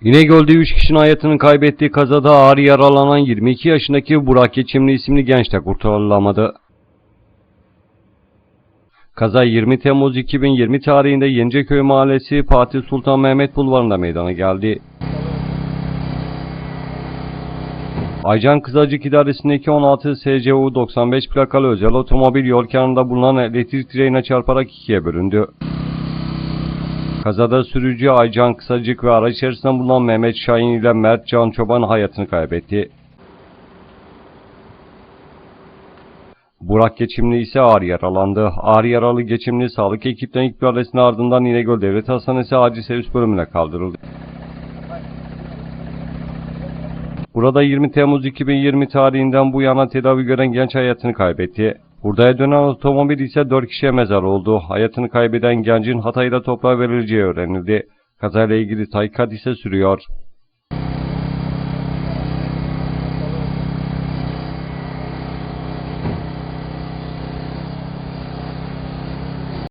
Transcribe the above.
İnegöl'de 3 kişinin hayatını kaybettiği kazada ağır yaralanan 22 yaşındaki Burak Geçimli isimli genç de kurtarılamadı. Kaza 20 Temmuz 2020 tarihinde Yeniceköy Mahallesi Fatih Sultan Mehmet Bulvarı'nda meydana geldi. Aycan Kızacık İdaresi'ndeki 16 SCU 95 plakalı özel otomobil yol kenarında bulunan elektrik direğine çarparak ikiye bölündü. Kazada sürücü Aycan Kısacık ve araç içerisinde bulunan Mehmet Şahin ile Mert Can Çoban hayatını kaybetti. Burak Geçimli ise ağır yaralandı. Ağır yaralı Geçimli sağlık ekipten ilk müdahalesinin ardından İnegöl Devlet Hastanesi acil servis bölümüne kaldırıldı. Burada 20 Temmuz 2020 tarihinden bu yana tedavi gören genç hayatını kaybetti. Hurdaya dönen otomobil ise 4 kişiye mezar oldu. Hayatını kaybeden gencin Hatay'da toprağa verileceği öğrenildi. Kazayla ilgili tahkikat ise sürüyor.